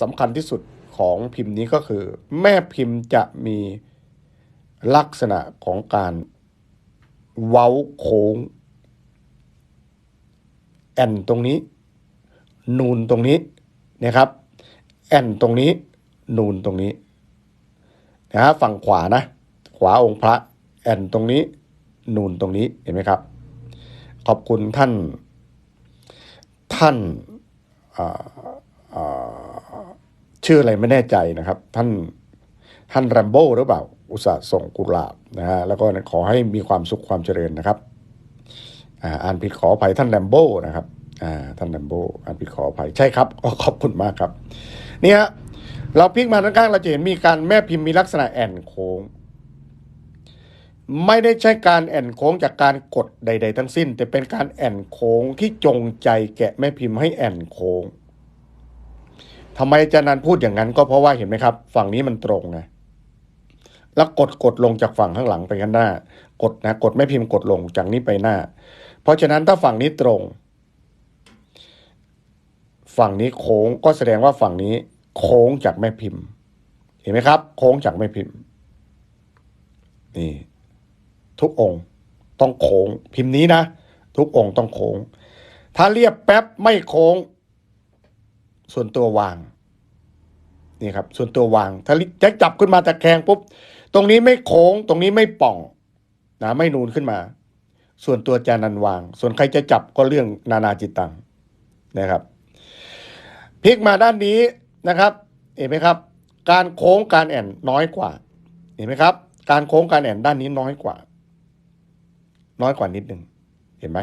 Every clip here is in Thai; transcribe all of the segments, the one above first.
สำคัญที่สุดของพิมพ์นี้ก็คือ แม่พิมพ์จะมีลักษณะของการเว้าโค้ง แอนตรงนี้ นูนตรงนี้นะครับ แอนตรงนี้ นูนตรงนี้นะฮะฝั่งขวานะ ขวาองค์พระ แอนตรงนี้ นูนตรงนี้เห็นไหมครับ ขอบคุณท่าน ท่านอ่า ชื่ออะไรไม่แน่ใจนะครับ ท่านท่านแรมโบ้หรือเปล่า อุตส่าห์ส่งกุหลาบนะฮะแล้วก็ขอให้มีความสุขความเจริญนะครับอ่าอ่านผิดขออภัยท่านแรมโบ้นะครับอ่าท่านแรมโบ้อ่านผิดขออภัยใช่ครับขอบคุณมากครับ เนี่ยเราพลิกมาด้านข้างเราจะเห็นมีการแม่พิมพ์มีลักษณะแอนโค้ง ไม่ได้ใช้การแอนโค้งจากการกดใด ๆ ทั้งสิ้น แต่เป็นการแอนโค้งที่จงใจแกะแม่พิมพ์ให้แอนโค้ง ทำไมอาจารย์นันพูดอย่างนั้น ก็เพราะว่าเห็นไหมครับ ฝั่งนี้มันตรงไงแล้วกดกดลงจากฝั่งข้างหลังไปข้างหน้า กดนะกดแม่พิมพ์กดลงจากนี้ไปหน้า เพราะฉะนั้นถ้าฝั่งนี้ตรง ฝั่งนี้โค้งก็แสดงว่าฝั่งนี้โค้งจากแม่พิมพ์ เห็นไหมครับ โค้งจากแม่พิมพ์ นี่ ทุกองค์ต้องโค้งพิมพ์นี้นะ ทุกองค์ต้องโค้ง ถ้าเรียบแป๊บไม่โค้ง ส่วนตัววางนี่ครับ ส่วนตัววาง ถ้าจะจับขึ้นมาตะแคงปุ๊บตรงนี้ไม่โค้ง ตรงนี้ไม่ป่องนะไม่นูนขึ้นมา ส่วนตัวจานันวาง ส่วนใครจะจับก็เรื่องนานาจิตตังนะครับพลิกมาด้านนี้นะครับ เห็นไหมครับ การโค้งการแอนน้อยกว่า เห็นไหมครับ การโค้งการแอนด้านนี้น้อยกว่า น้อยกว่านิดหนึ่งเห็นไหม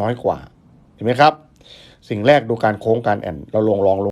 น้อยกว่า เห็นไหมครับ สิ่งแรกดูการโค้งการแอนเราลงลองลง